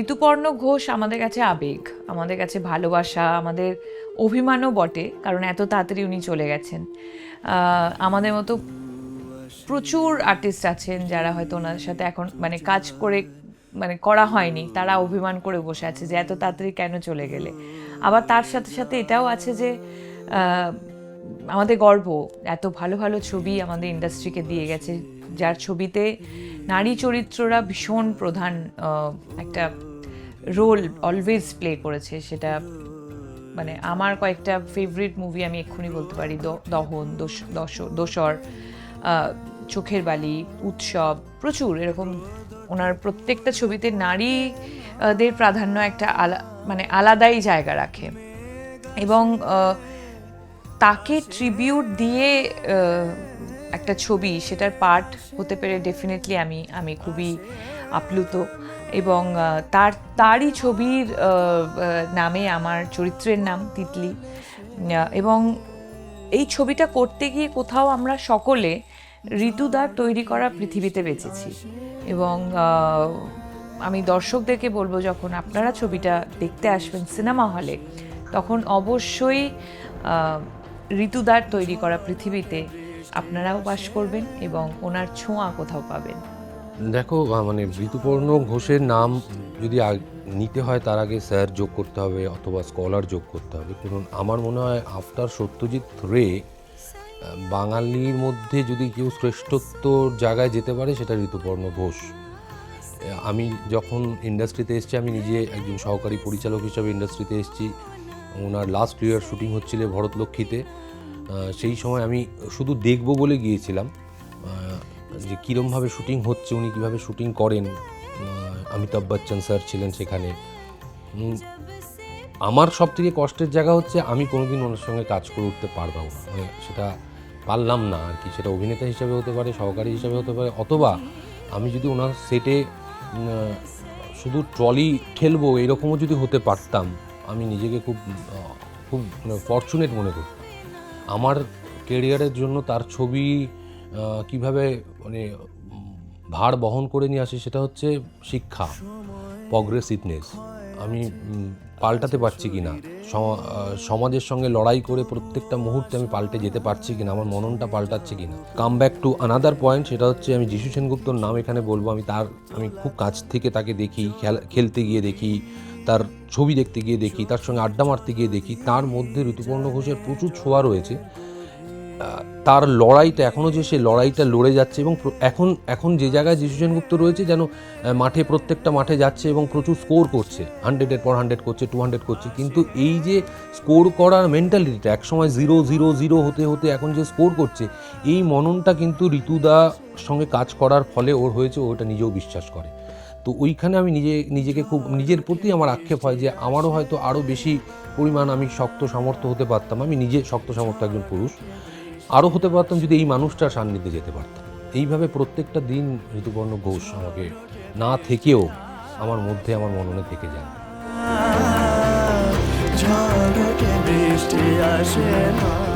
ঋতুপর্ণ ঘোষ আমাদের কাছে আবেগ, আমাদের কাছে ভালোবাসা, আমাদের অভিমানও বটে, কারণ এত তাড়াতাড়ি উনি চলে গেছেন। আমাদের মতো প্রচুর আর্টিস্ট আছেন যারা হয়তো ওনাদের সাথে এখন মানে কাজ করে মানে করা হয়নি, তারা অভিমান করে বসে আছে যে এত তাড়াতাড়ি কেন চলে গেলে। আবার তার সাথে সাথে এটাও আছে যে আমাদের গর্ব, এত ভালো ভালো ছবি আমাদের ইন্ডাস্ট্রিকে দিয়ে গেছে, যার ছবিতে নারী চরিত্ররা ভীষণ প্রধান একটা রোল অলওয়েজ প্লে করেছে। সেটা মানে আমার কয়েকটা ফেভারিট মুভি আমি এক্ষুনি বলতে পারি। দহন দোসর চোখের বালি, উৎসব, প্রচুর এরকম ওনার প্রত্যেকটা ছবিতে নারীদের প্রাধান্য একটা আলা মানে আলাদাই জায়গা রাখে। এবং তাকে ট্রিবিউট দিয়ে একটা ছবি, সেটার পার্ট হতে পেরে ডেফিনেটলি আমি আমি খুবই আপ্লুত এবং তার, তারই ছবির নামে আমার চরিত্রের নাম তিতলি। এবং এই ছবিটা করতে গিয়ে কোথাও আমরা সকলে ঋতুদার তৈরি করা পৃথিবীতে বেঁচেছি এবং আমি দর্শকদেরকে বলব, যখন আপনারা ছবিটা দেখতে আসবেন সিনেমা হলে তখন অবশ্যই ঋতুদার তৈরি করা পৃথিবীতে আপনারাও বাস করবেন এবং ওনার ছোঁয়া কোথাও পাবেন। দেখো মানে ঋতুপর্ণ ঘোষের নাম যদি নিতে হয়, তার আগে স্যার যোগ করতে হবে অথবা স্কলার যোগ করতে হবে। কারণ আমার মনে হয় আফটার সত্যজিৎ রে বাঙালির মধ্যে যদি কেউ শ্রেষ্ঠত্বর জায়গায় যেতে পারে, সেটা ঋতুপর্ণ ঘোষ। আমি যখন ইন্ডাস্ট্রিতে এসেছি, আমি নিজে একজন সহকারী পরিচালক হিসাবে ইন্ডাস্ট্রিতে এসেছি। ওনার লাস্ট ইয়ার শুটিং হচ্ছিল ভরতলক্ষ্মীতে। সেই সময় আমি শুধু দেখব বলে গিয়েছিলাম যে কীরমভাবে শুটিং হচ্ছে, উনি কীভাবে শুটিং করেন। অমিতাভ বচ্চন স্যার ছিলেন সেখানে। আমার সব থেকে কষ্টের জায়গা হচ্ছে আমি কোনোদিন ওনার সঙ্গে কাজ করে উঠতে পারব না। মানে সেটা পারলাম না আর কি, সেটা অভিনেতা হিসাবে হতে পারে, সহকারী হিসাবে হতে পারে, অথবা আমি যদি ওনার সেটে শুধু ট্রলি ঠেলবো, এরকমও যদি হতে পারতাম, আমি নিজেকে খুব খুব ফর্চুনেট মনে করতাম। আমার কেরিয়ারের জন্য তার ছবি কীভাবে মানে ভার বহন করে নিয়ে আসে সেটা হচ্ছে শিক্ষা প্রগ্রেসিভনেস আমি পাল্টাতে পারছি কি না সম- সমাজের সঙ্গে লড়াই করে প্রত্যেকটা মুহূর্তে আমি পাল্টে যেতে পারছি কিনা, আমার মননটা পাল্টাচ্ছে কিনা। Come back to another point সেটা হচ্ছে আমি যিশু সেনগুপ্তর নাম এখানে বলব, আমি তার, আমি খুব কাছ থেকে তাকে দেখি, খেলা- খেলতে গিয়ে দেখি তার ছবি দেখতে গিয়ে দেখি, তার সঙ্গে আড্ডা মারতে গিয়ে দেখি, তার মধ্যে ঋতুপর্ণ ঘোষের প্রচুর ছোঁয়া রয়েছে। তার লড়াইটা এখনও যে সে লড়াইটা লড়ে যাচ্ছে এবং এখন এখন যে জায়গায় যিশু সেনগুপ্ত রয়েছে যেন মাঠে, প্রত্যেকটা মাঠে যাচ্ছে এবং প্রচুর স্কোর করছে। হান্ড্রেডের পর হান্ড্রেড করছে টু হান্ড্রেড করছে। কিন্তু এই যে স্কোর করার মেন্টালিটিটা একসময় জিরো জিরো জিরো হতে হতে এখন যে স্কোর করছে, এই মননটা কিন্তু ঋতুদা সঙ্গে কাজ করার ফলে ওর হয়েছে, ওটা নিজেও বিশ্বাস করে। তো ওইখানে আমি নিজে, নিজেকে খুব, নিজের প্রতি আমার আক্ষেপ হয় যে আমারও হয়তো আরও বেশি পরিমাণ আমি শক্ত সামর্থ্য হতে পারতাম। আমি নিজে শক্ত সামর্থ্য একজন পুরুষ। আরও হতে পারতাম যদি এই মানুষটার সান্নিধ্যে যেতে পারতাম। এইভাবে প্রত্যেকটা দিন ঋতুপর্ণ ঘোষ আমাকে না থেকেও আমার মধ্যে, আমার মননে থেকে যায়। আসে না।